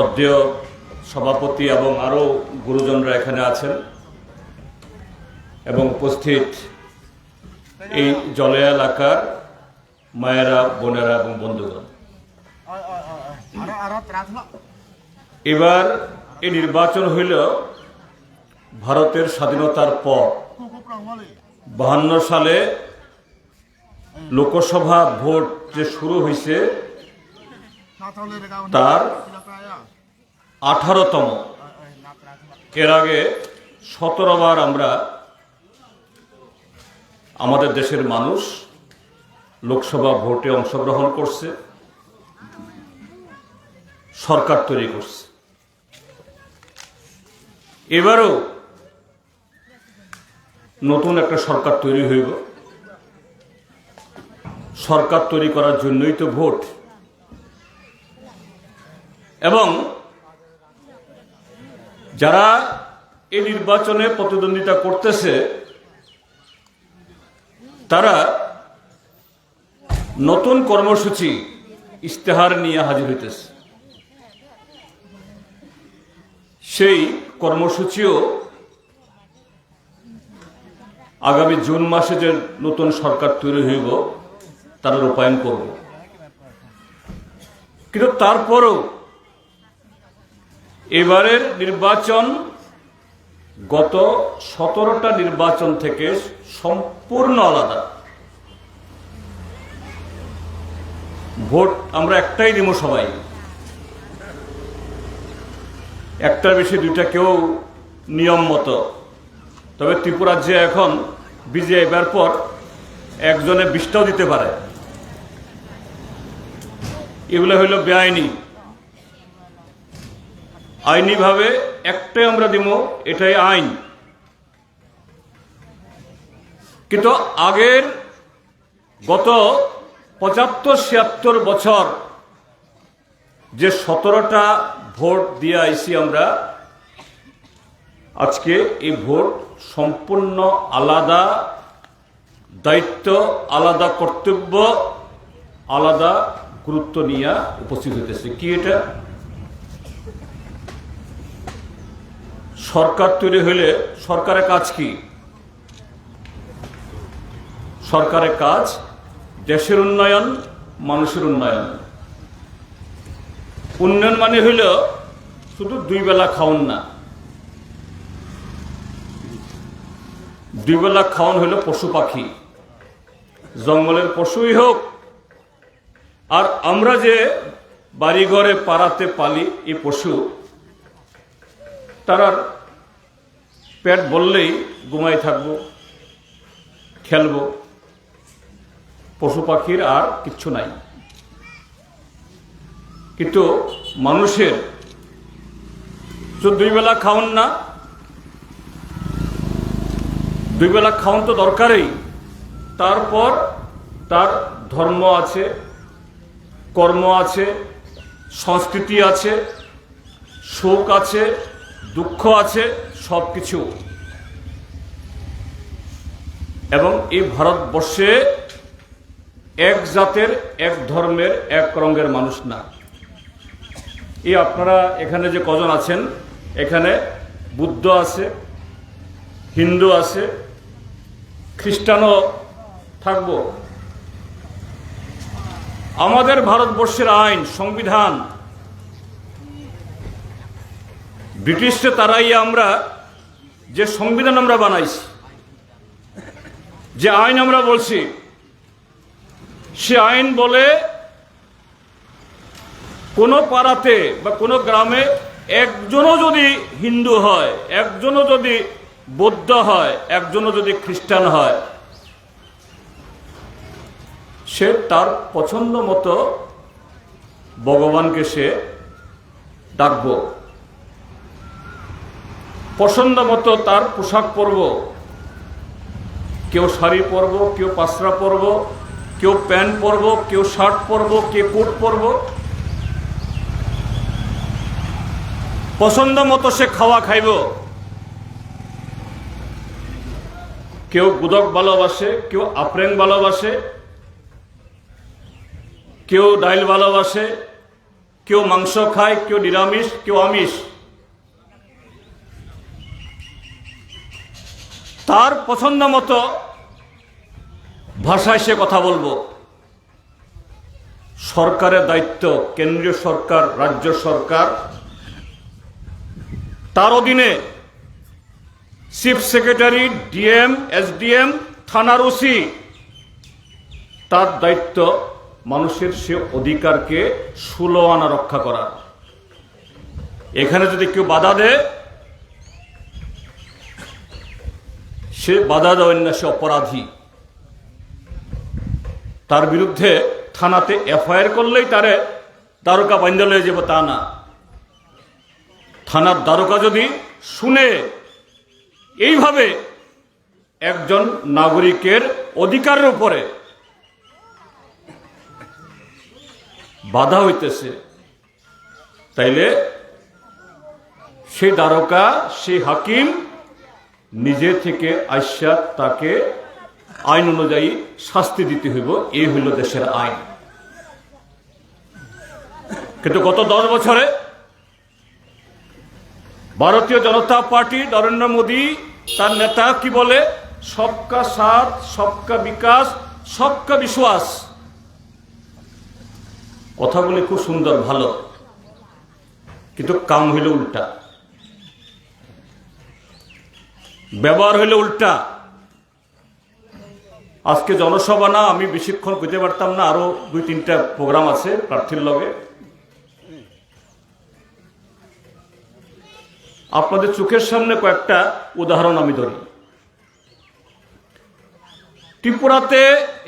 শ্রদ্ধেয় সভাপতি এবং আরও গুরুজনরা এখানে আছেন এবং উপস্থিত এই জলে এলাকার মায়েরা, বোনেরা এবং বন্ধুগণ। এবার এই নির্বাচন হইল ভারতের স্বাধীনতার পর। বাহান্ন সালে লোকসভা ভোট যে শুরু হয়েছে তার আঠারোতম। এর আগে সতেরো বার আমরা আমাদের দেশের মানুষ লোকসভা ভোটে অংশগ্রহণ করছে, সরকার তৈরি করছে। এবারও নতুন একটা সরকার তৈরি হইব। সরকার তৈরি করার জন্যই তো ভোট। এবং যারা এই নির্বাচনে প্রতিদ্বন্দ্বিতা করতেছে, তারা নতুন কর্মসূচি ইস্তেহার নিয়ে হাজির হইতেছে। সেই কর্মসূচিও আগামী জুন মাসে যে নতুন সরকার তৈরি হইব, তারা রূপায়ণ করব। কিন্তু তারপরও এবারের নির্বাচন গত সতেরোটা নির্বাচন থেকে সম্পূর্ণ আলাদা। ভোট আমরা একটাই দিব সবাই। একটার বেশি দুইটা কেউ নিয়ম মতো। তবে ত্রিপুরাজ্যে এখন বিজয় এবার পর একজনে বিশটাও দিতে পারে। এগুলো হইল বেআইনি। আইনিভাবে একটাই আমরা দিব, এটাই আইন। কিন্তু আগের গত পঁচাত্তর ছিয়াত্তর বছর যে সতেরোটা ভোট দিয়ে আইসি আমরা, আজকে এই ভোট সম্পূর্ণ আলাদা, দায়িত্ব, আলাদা কর্তব্য, আলাদা গুরুত্ব নিয়ে উপস্থিত হইতেছে। কি এটা? সরকার তৈরি হইলে সরকারের কাজ কি? সরকারের কাজ দেশের উন্নয়ন, মানুষের উন্নয়ন। উন্নয়ন মানে হইল শুধু দুই বেলা খাওন না। দুই বেলা খাওয়ান হইল পশু পাখি। জঙ্গলের পশুই হোক, আর আমরা যে বাড়িঘরে পাড়াতে পালি এই পশু তারার পেট বললেই ঘুমাই থাকব, খেলব, পশু পাখির আর কিচ্ছু নাই। কিন্তু মানুষের দুই বেলা খাওন না, দুই বেলা খাওন তো দরকারই। তারপর তার ধর্ম আছে, কর্ম আছে, সংস্কৃতি আছে, শোক আছে দুঃখ আছে সব কিছু এবং এই ভারতবর্ষে এক জাতের, এক ধর্মের, এক রঙের মানুষ না। এই আপনারা এখানে যে কজন আছেন, এখানে বুদ্ধ আছে, হিন্দু আছে, খ্রিস্টানও থাকব। আমাদের ভারতবর্ষের আইন, সংবিধান ব্রিটিশকে তারাই আমরা যে সংবিধান আমরা বানাইছি, যে আইন আমরা বলছি, সে আইন বলে কোনো পাড়াতে বা কোনো গ্রামে একজনও যদি হিন্দু হয়, একজনও যদি বৌদ্ধ হয়, একজনও যদি খ্রিস্টান হয়, সে তার পছন্দ মতো ভগবানকে সে ডাকব। পছন্দ মতো তার পোশাক পরব। কেউ শাড়ি পরব, কেউ পাসরা পরব, কেউ প্যান্ট পরব, কেউ শার্ট পরব, কেউ কোট পরব। পছন্দ মতো সে খাওয়া খাইব। কেউ গুদক ভালোবাসে, কেউ আপ্রেং ভালোবাসে, কেউ ডাইল ভালোবাসে, কেউ মাংস খায়, কেউ নিরামিষ, কেউ আমিষ। তার পছন্দ মতো ভাষায় সে কথা বলব। সরকারের দায়িত্ব, কেন্দ্রীয় সরকার, রাজ্য সরকার। তার অধীনে চিফ সেক্রেটারি, ডিএম, এসডিএম, থানার ওসি, তার দায়িত্ব মানুষের সে অধিকারকে সুলো আনা রক্ষা করা এখানে যদি কেউ বাধা দেয় সে বাধা দেওয়েন না, সে অপরাধী। তার বিরুদ্ধে থানাতে এফআইআর করলেই তারে দ্বারকা বাইন্দা লয়ে যাব, তা না। থানার দ্বারকা যদি শুনে এইভাবে একজন নাগরিকের অধিকারের উপরে বাধা হইতেছে, তাইলে সেই দ্বারকা সেই হাকিম নিজে থেকে আইসা তাকে আইন অনুযায়ী শাস্তি দিতে হইব এই হইল দেশের আইন। কিন্তু গত দশ বছরে ভারতীয় জনতা পার্টি নরেন্দ্র মোদী, তার নেতা কি বলে? সবকা সাথ, সবকা বিকাশ, সবকা বিশ্বাস। কথাগুলি খুব সুন্দর, ভালো। কিন্তু কাম হইল উল্টা। ব্যবহার হইল উল্টা। আজকে জনসভা না, আমি বেশিক্ষণ কইতে পারতাম না, আরও দুই, তিনটা প্রোগ্রাম আছে প্রার্থীর লগে। আপনাদের চোখের সামনে কয়েকটা উদাহরণ আমি ধরি। ত্রিপুরাতে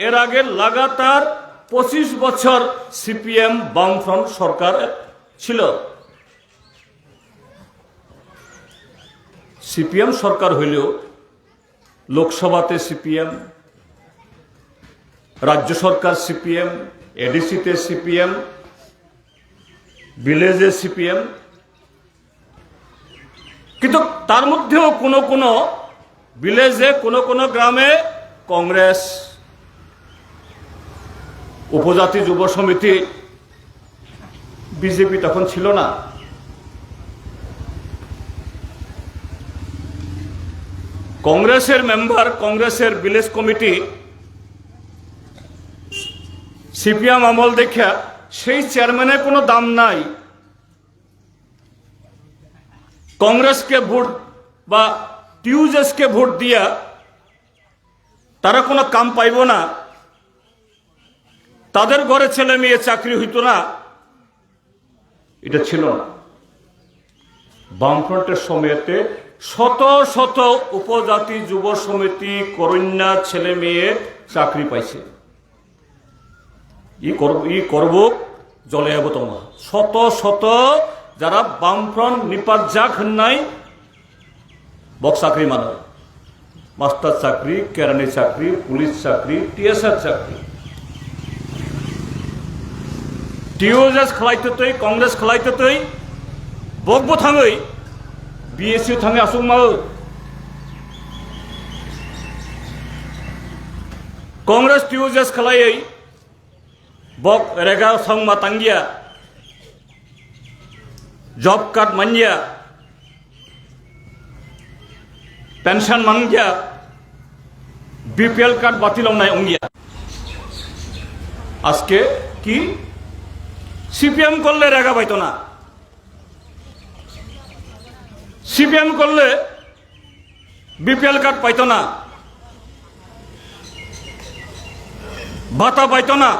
এর আগে লাগাতার পঁচিশ বছর সিপিএম বামফ্রন্ট সরকার ছিল। সিপিএম সরকার হইলেও লোকসভাতে সিপিএম, রাজ্য সরকার সিপিএম, এডিসিতে সিপিএম, ভিলেজে সিপিএম। কিন্তু তার মধ্যেও কোনো কোনো ভিলেজে, কোনো কোনো গ্রামে কংগ্রেস, উপজাতি যুব সমিতি, বিজেপি তখন ছিল না। কংগ্রেসের মেম্বার, কংগ্রেসের ভিলেজ কমিটি, সিপিএম আমল দেখা সেই চেয়ারম্যানের কোনো দাম নাই। কংগ্রেসকে ভোট বা টিউজেসকে ভোট দিয়া তারা কোনো কাম পাইব না। তাদের ঘরে ছেলে মেয়ে চাকরি হইতো না। এটা ছিল না। বামফ্রন্টের সময়তে শত শত উপজাতি যুব সমিতি করন্যা ছেলে মেয়ে চাকরি পাইছে। ই করব ই করব জলে যাব তোমা। শত শত যারা বামফ্রন্ট নিপাত যাক নাই বক চাকরি মানে। মাস্টার চাকরি, কেরানি চাকরি, পুলিশ চাকরি টিএসআর চাকরি। টিওজেস খেলাইতে তৈ কংগ্রেস খেলাইতে তৈ বকবো থাঙै বিএসসি থাङै আসুক মাও কংগ্রেস টিওজেস খেলাयै বক রেগা সংমা তাঙ্গিয়া জব কার্ড মাঞ্জিয়া পেনশন মাঙ্গিয়া বিপিএল কার্ড বাতিল নাই অঙ্গিয়া আজকে কি সিপিএম করলে রেগা পাইতো না সিপিএম করলে বিপিএল কার্ড পাইতো না। ভাতা পাইতো না।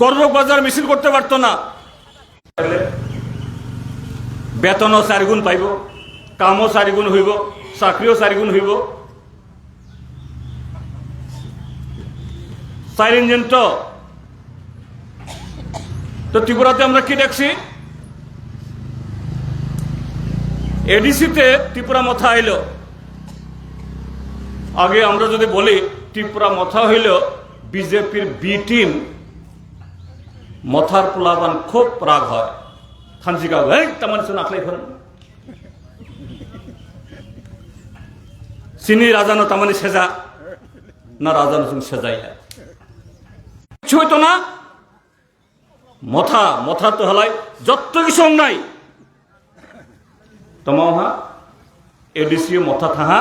করবক বাজার মিছিল করতে পারতো না। বেতনও চারিগুণ পাইব, কামও চারিগুণ হইব, চাকরিও চারিগুণ হইব। চার ইঞ্জিন তো তো ত্রিপুরাতে আমরা কি দেখছি? এডিসিতে ত্রিপুরা মথা হইল। আগে আমরা যদি বলি ত্রিপুরা মথা হইল, বিজেপির বি টিম মথার পোলাবান খুব রাগ হয়। থানসিকা এই তামান শুন আখলাই ফোন চিনি রাজানো তামানি সেজা, না রাজানো শুন সেজাইয়া কিছু হইতো না। মথা মথা তো হেলাই যত কিছু নাই তোমাহা এডিসি মথা থাহা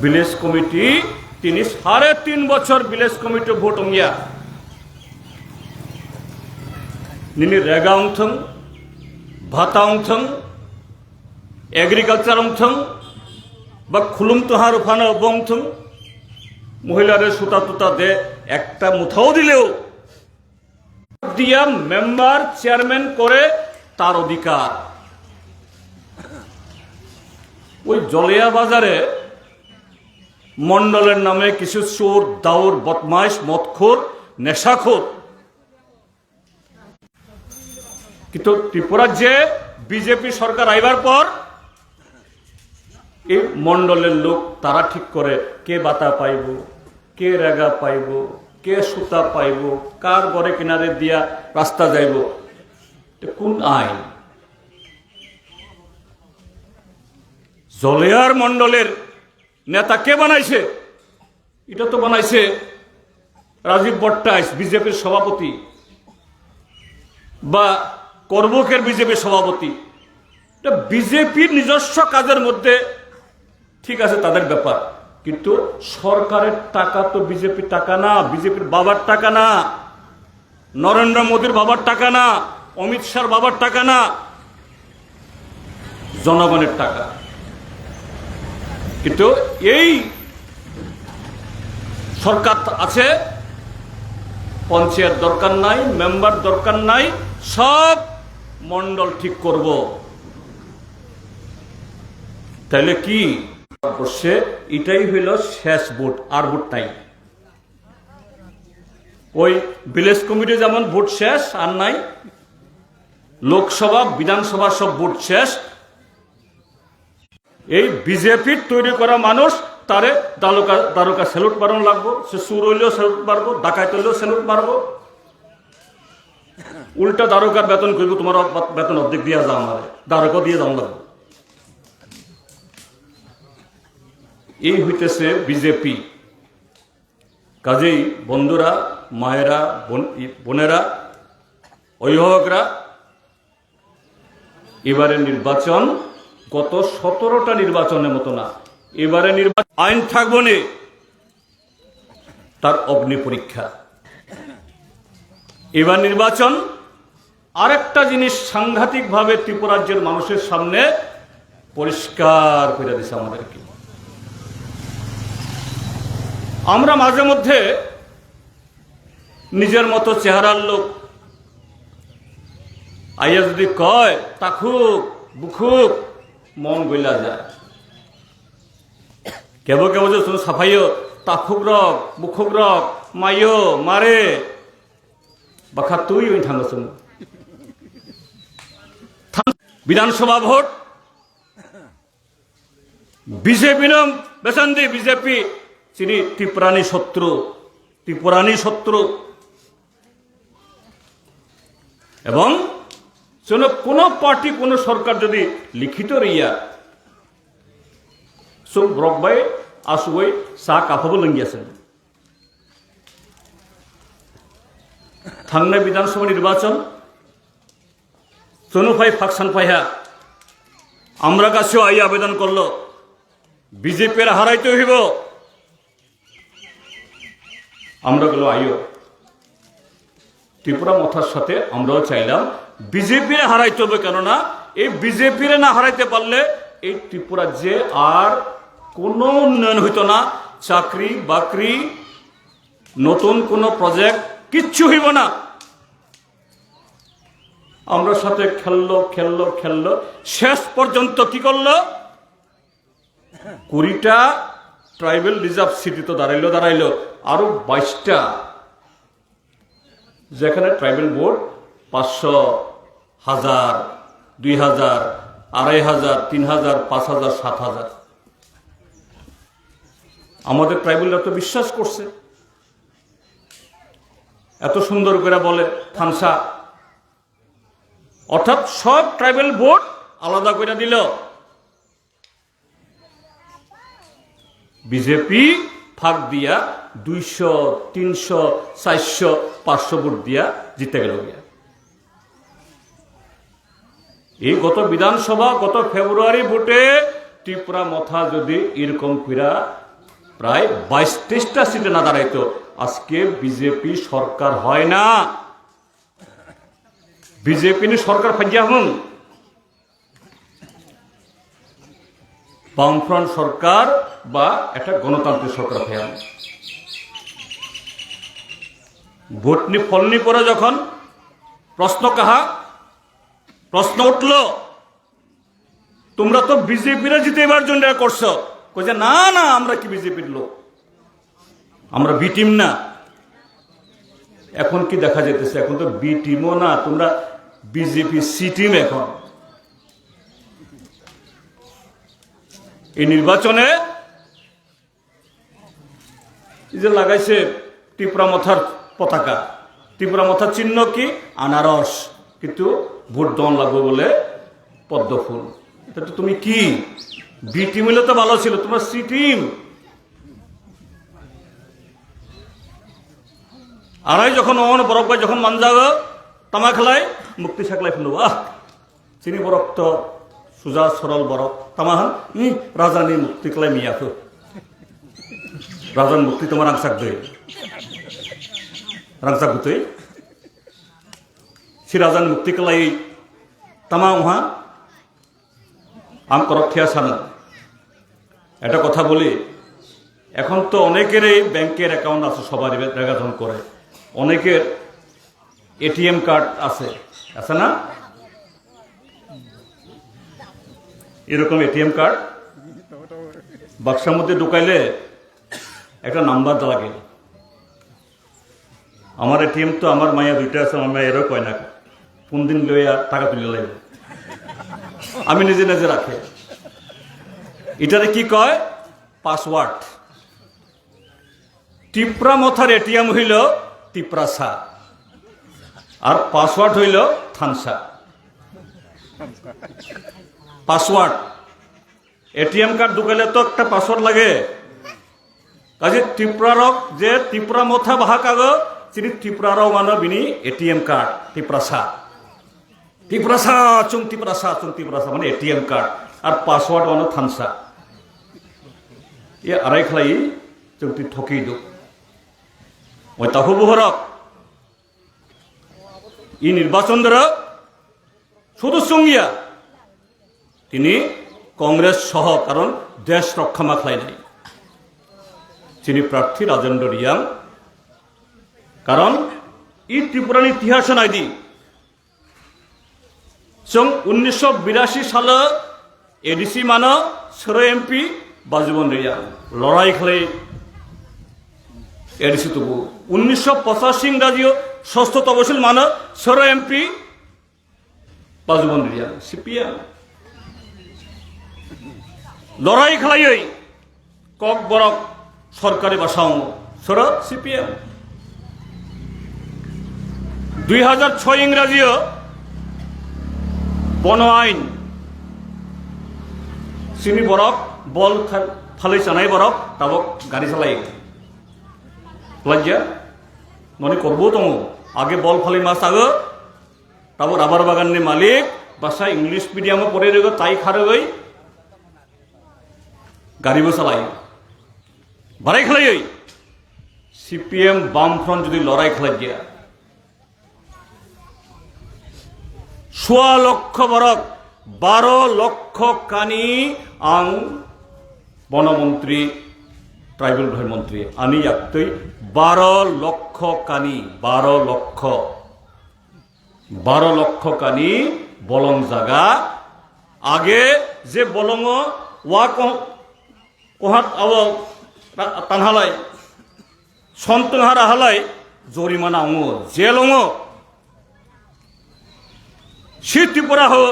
ভিলেজ কমিটি তিনি সাড়ে তিন বছর ভিলেজ কমিটি ভোট অমিয়া নিনি রেগা অংথং ভাতা অংথং এগ্রিকালচার অংথং বা খুলুম তোহার ওখানে অবংথং মহিলারে সুতা তুতা দে একটা মুথাও দিলেও দিয়া মেম্বার চেয়ারম্যান করে তার অধিকার। ওই জলিয়া বাজারে মন্ডলের নামে কিছু চোর, দাউর, বদমাইশ, মদখোর, নেশাখোর। কিন্তু ত্রিপুরার যে বিজেপি সরকার আইবার পর, এই মন্ডলের লোক তারা ঠিক করে কে বাতা পাইব, কে রেগা পাইব, কে সুতা পাইব, কার ঘরে কিনারে দিয়া রাস্তা যাইব। কোন আইন জলেয়ার মন্ডলের নেতা কে বানাইছে? এটা তো বানাইছে রাজীব ভট্টাইশ বিজেপির সভাপতি, বা কর্মকের বিজেপির সভাপতি। এটা বিজেপির নিজস্ব কাজের মধ্যে ঠিক আছে তাদের ব্যাপার, কিন্তু সরকারের টাকা তো বিজেপির টাকা না, বিজেপির বাবার টাকা না, নরেন্দ্র মোদীর বাবার টাকা না অমিত শাহর বাবার টাকা না? জনগণের টাকা। কিন্তু এই সরকার আছে, পঞ্চায়েত দরকার নাই, মেম্বার দরকার নাই, সব মন্ডল ঠিক করব। তাহলে কি? ভারতবর্ষে এটাই হইল শেষ ভোট, আর ভোট নাই। ওই ভিলেজ কমিটি যেমন ভোট শেষ, আর নাই লোকসভা, বিধানসভা সব ভোট শেষ। এই বিজেপির তৈরি করা মানুষ, তারে দারোকা দারোকা স্যালুট মারণ লাগবো, সে সুর হইলেও স্যালুট মারবো ডাকাত হইলেও স্যালুট মারবো উল্টা দারোকার বেতন করব তোমার বেতন অর্ধেক দিয়া যাও আমার দারোকা দিয়ে যাও লাগবো। এই হইতেছে বিজেপি কাজেই বন্ধুরা, মায়েরা বোনেরা, অভিভাবকরা এবারে নির্বাচন গত সতেরোটা নির্বাচনের মতো না। এবারে নির্বাচন আইন থাকব তার অগ্নি পরীক্ষা। এবার নির্বাচন আরেকটা জিনিস সাংঘাতিকভাবে ত্রিপুরাজ্যের মানুষের সামনে পরিষ্কার করে দিছে আমাদেরকে। আমরা মাঝে মধ্যে নিজের মতো চেহারার লোক আইয়া যদি কয়, তাকুক, বুকুক, মন গইলা যায়। কেব কেব যে শুধু সাফাইও তাকুক রক বুকুক রক মাইও মারে। বাখা তুই ওই শুন। বিধানসভা ভোট। বিজেপি নাম বেসান্দি বিজেপি তিনি ত্রিপুরানি শত্রু ত্রিপুরানি শত্রু। এবং যেন কোনো পার্টি, কোনো সরকার যদি লিখিত রিয়া সব ব্রকবাই আসুই চাহ কাফাবো লঙ্গিয়াছেন থাংনাय বিধানসভা নির্বাচন, চনুফাই, ফাকসান ফাইহা, আমরা কাছেও আই আবেদন করল, বিজেপির হারাইতে হইব। আমরা গেল আইও ত্রিপুরা মথার সাথে আমরাও চাইলাম বিজেপির হারাইতে হবে কেননা, এই বিজেপির না হারাইতে পারলে এই ত্রিপুরা যে আর কোনো উন্নয়ন হইতো না। চাকরি, বাকরি, নতুন কোনো প্রজেক্ট কিচ্ছু হইব না। আমরা সাথে খেললো খেললো খেললো। শেষ পর্যন্ত কি করল? কুড়িটা ট্রাইবেল রিজার্ভ সিটি তো দাঁড়াইলো দাঁড়াইলো। আরও বাইশটা। যেখানে ট্রাইবেল বোর্ড পাঁচশো হাজার, দুই হাজার, আড়াই হাজার, তিন হাজার, পাঁচ হাজার, সাত হাজার। আমাদের ট্রাইবেলরা তো বিশ্বাস করছে। এত সুন্দর করে বলে থানসা। অর্থাৎ সব ট্রাইবেল বোর্ড আলাদা করে দিল। বিজেপি ফাঁক দিয়া দুইশো, তিনশো, চারশো, পাঁচশো ভোট দিয়া জিতে গেল গিয়া। এই গত বিধানসভা, গত ফেব্রুয়ারি ভোটে ত্রিপুরা মথা যদি এরকম ফিরা প্রায় বাইশ তেইশটা সিটে না দাঁড়াইতো, আজকে বিজেপি সরকার হয় না। বিজেপি সরকার ফাইয়া হুন। বামফ্রন্ট সরকার বা একটা গণতান্ত্রিক সরকার ফাইয়া ভোটনি ফলনি করে যখন প্রশ্ন কাহা প্রশ্ন উঠল, তোমরা তো বিজেপিরা জিতেবার জন্য করছ। কইছে না না, আমরা কি বিজেপির লোক? আমরা বি টিম না। এখন কি দেখা যেতেছে এখন তো বি টিমও না, তোমরা বিজেপি সি টিম এখন। এই নির্বাচনে যে লাগাইছে ত্রিপুরা মথার পতাকা ত্রিপুরা মথার চিহ্ন কি? আনারস। কিন্তু ভোট দন লাগবে বলে পদ্ম ফুল। এটা তো তুমি কি? বি টিম হলে তো ভালো ছিল, তোমার সি টিম আড়াই যখন অন বরফ গাছ যখন মান যাবে তামা খেলায় মুক্তি শাকলাই ফেলব। আহ! চিনি বরফ তো সুজা সরল বরফ। তামা হন ই, রাজানি মুক্তি কলাই মিয়াফু রাজান মুক্তি তোমার রাংসাক দই রাংসাক গুতই। সি রাজান মুক্তি কলাই তামা উহা আম করক্ষিয়া সানা। এটা কথা বলি, এখন তো অনেকেরই ব্যাংকের অ্যাকাউন্ট আছে, সবারই দেখাধন করে। অনেকের এটিএম কার্ড আছে আছে না? এরকম এটিএম কার্ড, বাক্সার মধ্যে ঢুকাইলে একটা নাম্বার লাগে। আমার এটিএম তো আমার মায়া দুইটা আছে, আমার মায়া এরও কয় না। কোন দিন লইয়া টাকা তুলে লাগবে আমি নিজে নিজে রাখে। এটারে কি কয়? পাসওয়ার্ড। টিপ্রা মথার এটিএম হইল টিপ্রাসা আর পাসওয়ার্ড হইল থানসা। পাসওয়ার্ড। এটিএম কার্ড ঢুকাইলে তো একটা পাসওয়ার্ড লাগে। কাজে ত্রিপুরারক যে ত্রিপুরা মথা বাহা কাগ চিনি ত্রিপুরারও মানে বিনি এটিএম কার্ড ত্রিপ্রাসা ত্রিপ্রাসা চুং ত্রিপ্রাসা চুং ত্রিপ্রাসা মানে এটিএম কার্ড আর পাসওয়ার্ড মানে থানসা। এ আড়াই খালাই চুং তি ঠকি দু ওই তাহু বহরক। ই নির্বাচন দ্বারা শুধু সঙ্গিয়া তিনি কংগ্রেস সহ, কারণ দেশ রক্ষা মাখলাই নাই। তিনি প্রার্থী রাজেন্দ্র রিয়াং। কারণ ই ত্রিপুরার ইতিহাস নাই जों উনিশশো বিরাশি সালে এডিসি মানো সর এমপি বাজুবন রিয়া লড়াই খেলে এডিসি তবু। উনিশশো পঁচাশি ইংরাজীয় ষষ্ঠ তহসিল মানো সর এমপি বাজুবন রিয়া, সিপিএম। লড়াই খেলাই কক বরক সরকারি বাসাও সর সিপিএম। দুই হাজার ছয় ইংরাজীয় বন আইন। চিনি বরক বল ফালে চানাই বরক তাবক গাড়ি চালাই। লজ্জা? মনে করব তো আগে বল ফালে মাস আগে। তাবো রাবার বাগাননি মালিক বাসা ইংলিশ মিডিয়ামে পড়ে রেগো তাই খারে গই গাড়িবো চালাই। বাড়াই খেলাই সিপিএম বামফ্রন্ট যদি লড়াই খেলাই গিয়া সোয়া লক্ষ বরক, বারো লক্ষ কানি আং বনমন্ত্রী, ট্রাইবেল ভাই মন্ত্রী আনি একটই বারো লক্ষ কানি, বারো লক্ষ বারো লক্ষ কানি বলং জাগা। আগে যে বলং ওয়া কোহাত আব তানহালাই সন্তহারা হালাই জরিমানা অঙ জেল অঙ সে ত্রিপুরা হো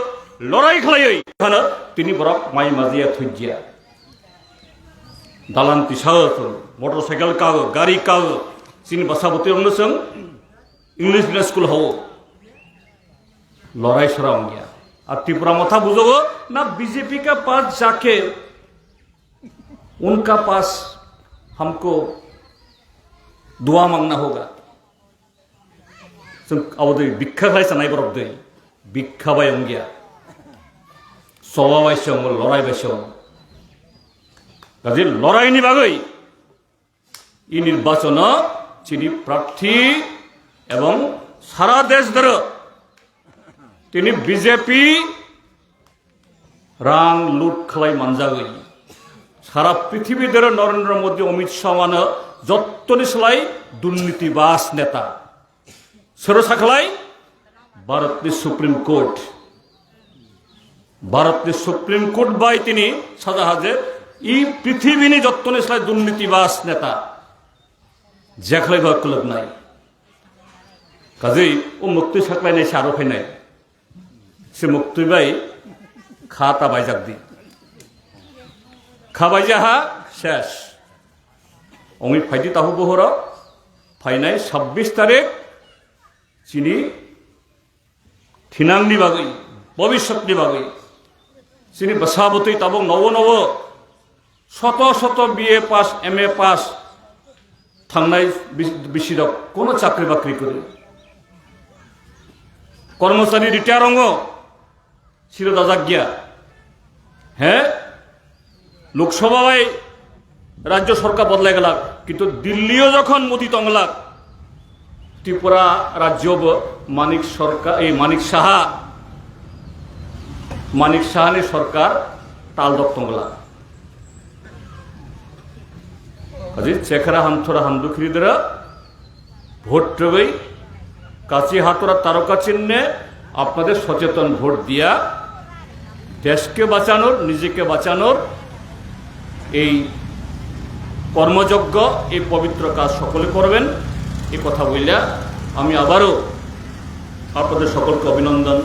লড়াই খেলাই তিনি বরক মাই মাজিয়া থুজিয়া দালান পিসাও মোটর সাইকেল কাগ গাড়ি কাগ চিনি বাসাবতী অনুসং इंग्लिश मीडियम स्कूल हो लड़ाई सरा हो गया अब त्रिपुरा मथा बुझोगो ना बीजेपी का पास जाके उनका पास हमको दुआ मांगना होगा जों आवदै भिक्षा खालाय सानाय बरफ दै ভিক্ষা অঙ্গিয়া সবা বাইশ লড়াই বাইছে কাজে লড়াই নিবাগই ই নির্বাচন তিনি প্রার্থী এবং সারা দেশ ধরে তিনি বিজেপি রাং লুট খালাই মানজাগই সারা পৃথিবী ধরে নরেন্দ্র মোদী, অমিত শাহ মানে যত্তনি সেলাই দুর্নীতিবাস নেতা। সেরো সাখলাই ভারতের সুপ্রিম কোর্ট। ভারতের সুপ্রিম কোর্ট বাই তিনি সাজা হাজে ই পৃথিবীনি যত্তনি সালাই দুর্নীতিবাস নেতা। যেখানে ভক্তলোক নাই। কাজেই ও মুক্তি সাকলাই নাই, সে আরও নাই। সে মুক্তি বাই খাতা বাইজাক দি। খাবাই যাহা শেষ। অমিত ফাইটি তাহু বহর ফাইনাই ছাব্বিশ তারিখ, চিনি থিনাংনি বাগৈ ভবিষ্যতনি বাগৈ চিনি বসাবতৈ তাবক নব নব শত শত B A pass M A pass থাংনাই বিশিরক কোনো চাকরি বাকরি করে কর্মচারী রিটায়ার অঙ্গ ছিল গিয়া হ্যাঁ লোকসভায় রাজ্য সরকার বদলাই গেল কিন্তু দিল্লিও যখন মোদি তংলাক ত্রিপুরা রাজ্য মানিক সরকার, এই মানিক সাহা, মানিক সাহানি সরকার তাল দপ্তংলা কাজে চেখরা হামথরা হামদুখিরিদরা ভোট ট্রবই কাছি হাতরা তারকা চিহ্নে আপনাদের সচেতন ভোট দিয়া দেশকে বাঁচানোর, নিজেকে বাঁচানোর এই কর্মযজ্ঞ, এই পবিত্র কাজ সকলে করবেন। এই কথা বললে আমি আবারও আপনাদের সকলকে অভিনন্দন